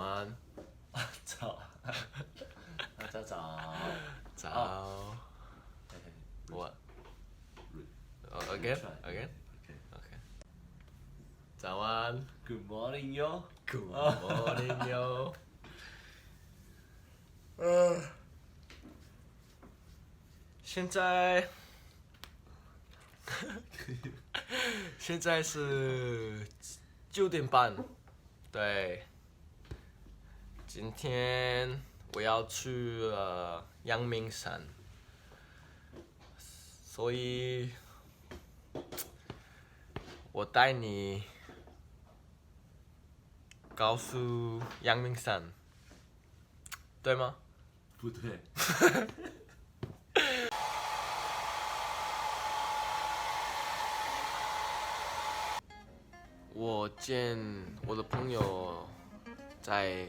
安，早，大家早。早。What? Oh? Okay. Okay. 早安 Good morning, yo. Good morning, yo. 嗯，现在现在是九点半，对。今天我要去呃阳明山，所以我带你告诉阳明山，对吗？不对。我见我的朋友在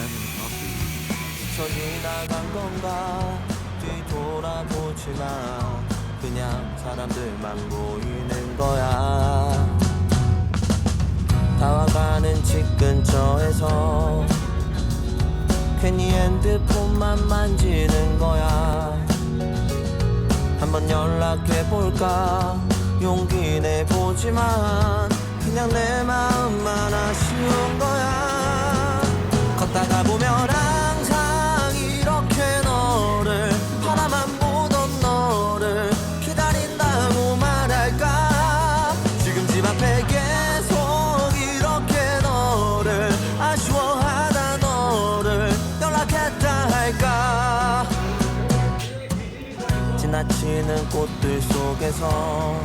스쳐 지나간 건가? 뒤돌아보지만 그냥 사람들만 보이는 거야. 다와가는 집 근처에서 괜히 핸드폰만 만지는 거야. 한번 연락해볼까? 용기 내보지만 그냥 내 마음만 아쉬운 거야. 걷다가 보면 지나치는 꽃들 속에서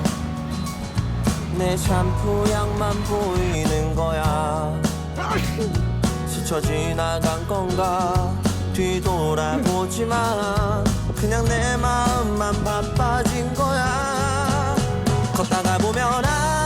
내 샴푸 향만 보이는 거야. 스쳐 지나간 건가 뒤돌아보지만 그냥 내 마음만 바빠진 거야. 걷다가 보면 항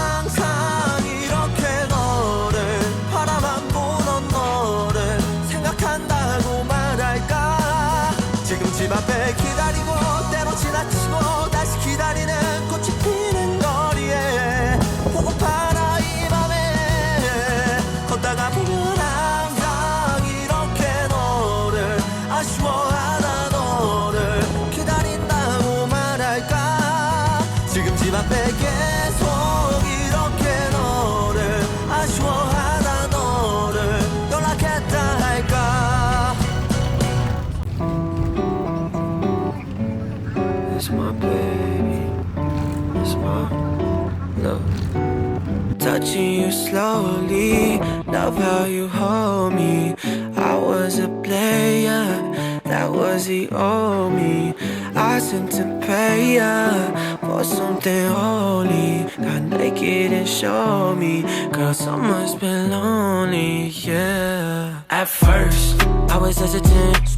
집 앞에 계속 이렇게 너를 아쉬워하다 너를 연락했다 할까 It's my baby. It's my love. Touching you slowly, love how you hold me. I was a player, that was the old me. I sent to pay ya for something holy. Got naked and showed me, girl, summer's been lonely, yeah. At first, I was hesitant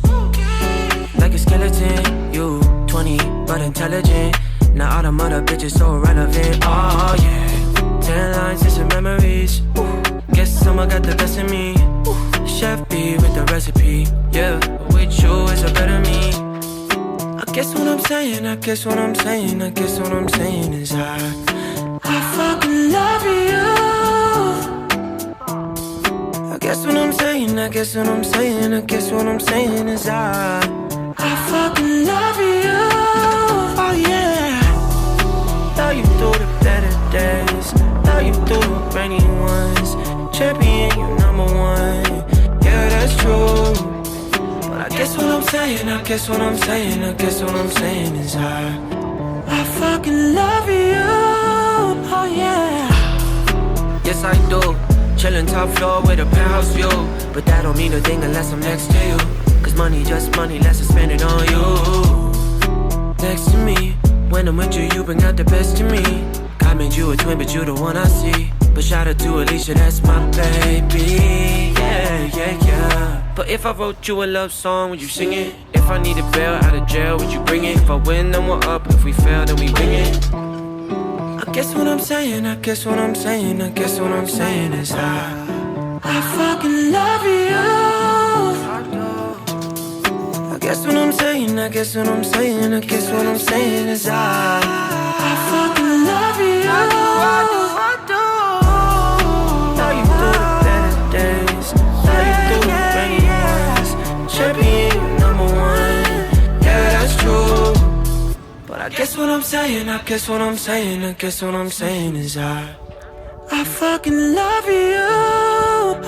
like a skeleton. You 20, but intelligent. Now all the mother bitches so relevant. Oh yeah. Ten lines and some memories. Guess someone got the best of me. Chef B with the recipe. Yeah, with you is a better me. Guess what I'm saying, I guess what I'm saying, I guess what I'm saying is I, I fucking love you. I guess what I'm saying, I guess what I'm saying, I guess what I'm saying is I, I fucking love you. Oh yeah. You through the better days. You through the rainy ones. Champion, you number saying, I guess what I'm saying, I guess what I'm saying is I, I fucking love you. Oh yeah. Yes, I do. Chillin' top floor with a penthouse view. But that don't mean a thing unless I'm next to you. Cause money just money, let's just spend it on you. Next to me, when I'm with you, you bring out the best in me. God made you a twin, but you the one I see. But shout out to Alicia, that's my baby. Yeah, yeah, yeah. But if I wrote you a love song, would you sing it? If I need a bail out of jail, would you bring it? If I win, then we're up. If we fail, then we ring it. I guess what I'm saying, I guess what I'm saying, I guess what I'm saying is I, I fucking love you. I guess what I'm saying, I guess what I'm saying, I guess what I'm saying is I, I fucking love you. I do, I do, I you through the better days, love you through the rainy ones. Champion, number one, yeah that's true. But I guess what I'm saying, I guess what I'm saying, I guess what I'm saying is I, I fucking love you. Oh,